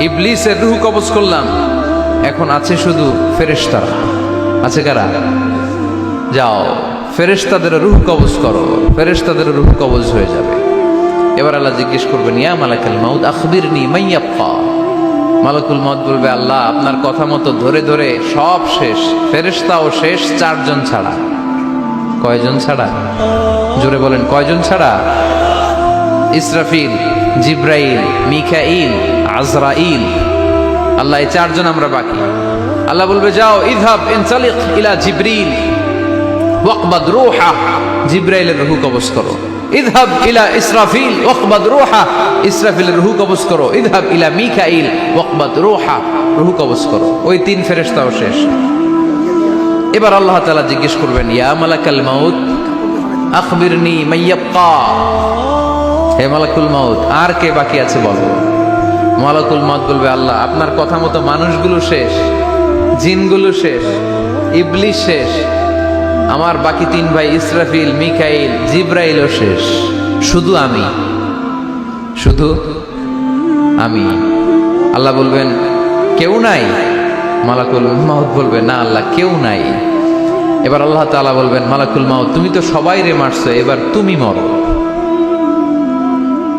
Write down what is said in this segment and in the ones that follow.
ইবলিসের রুহু কবজ করলাম। এখন আছে শুধু ফেরেশতারা। আছে কারা? যাও, ফেরেশতাদের রুহ কবজ করো। ফেরেশতাদের রুহ কবজ হয়ে যাবে। এবার আল্লাহ জিজ্ঞেস করবেন, ইয়া মালাকাল মাউদ আখবিরনি মাইয়াপ্পা মালাকুল মত বলবে, আল্লাহ, আপনার কথা মতো ধরে ধরে সব শেষ। ফেরেশতাও শেষ, চারজন ছাড়া। কয়জন ছাড়া? জোরে বলেন, কয়জন ছাড়া? ইসরাফিল, জিব্রাইল, মিকাইল, আজরাইল। আল্লাহ, এই চারজন আমরা বাকি। আল্লাহ বলবে, যাও ইদহাব ইনসালিক ইলা জিব্রিল ওয়াকবাদ রুহা। জিব্রাইলের রুহু কবজ করো। ইদহাব ইলা ইসরাফিল, ওয়াকবাদ রুহা। ইসরাফিলের রুহু কবজ করো। ইদহাব ইলা মিকাইল, ওয়াকবাদ রুহা। রুহু কবজ করো। ওই তিন ফেরেশতাও শেষ। এবার আল্লাহ তাআলা জিজ্ঞেস করবেন, ইয়া মালাকাল মাউত, আখবিরনি মাইয়াক্কা হে মালাকুল মাউত, আর কে বাকি আছে বলো? মালাকুল মাউত বলবে, আল্লাহ, আপনার কথা মতো মানুষগুলো শেষ, জিনগুলো শেষ, ইবলিশ শেষ, আমার বাকি তিন ভাই ইসরাফিল, মিকাইল, জিব্রাইলও শেষ। শুধু আমি। শুধু আমি। আল্লাহ বলবেন, কেউ নাই? মালাকুল মাউত বলবে, না আল্লাহ, কেউ নাই। এবার আল্লাহ তাআলা বলবেন, মালাকুল মাউত, তুমি তো সবাই রে মারছো, এবার তুমি মরো।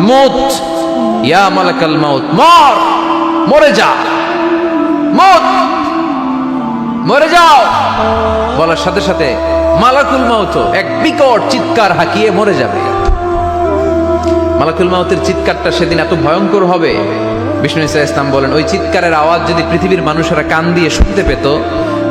মত। ইয়া মালাকাল মাউত। মর। মরে যা। মত মরে যাও। বলার সাথে সাথে মালাকুল মাউত এক বিকট চিৎকার হাঁকিয়ে মরে যাবে। মালাকুল মাউতের চিৎকারটা সেদিন এত ভয়ঙ্কর হবে। বিষ্ণু ইসা ইসলাম বলেন, ওই চিৎকারের আওয়াজ যদি পৃথিবীর মানুষেরা কান দিয়ে শুনতে পেত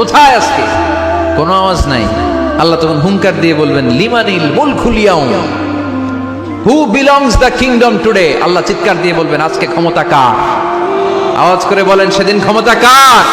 কোথায় আজকে? কোনো আওয়াজ নাই। আল্লাহ তখন হুঙ্কার দিয়ে বলবেন, লিমানিল মুল খুলিয়াও who belongs the kingdom today আল্লাহ চিৎকার দিয়ে বলবেন, আজকে ক্ষমতা কার? আওয়াজ করে বলেন, সেদিন ক্ষমতা কার?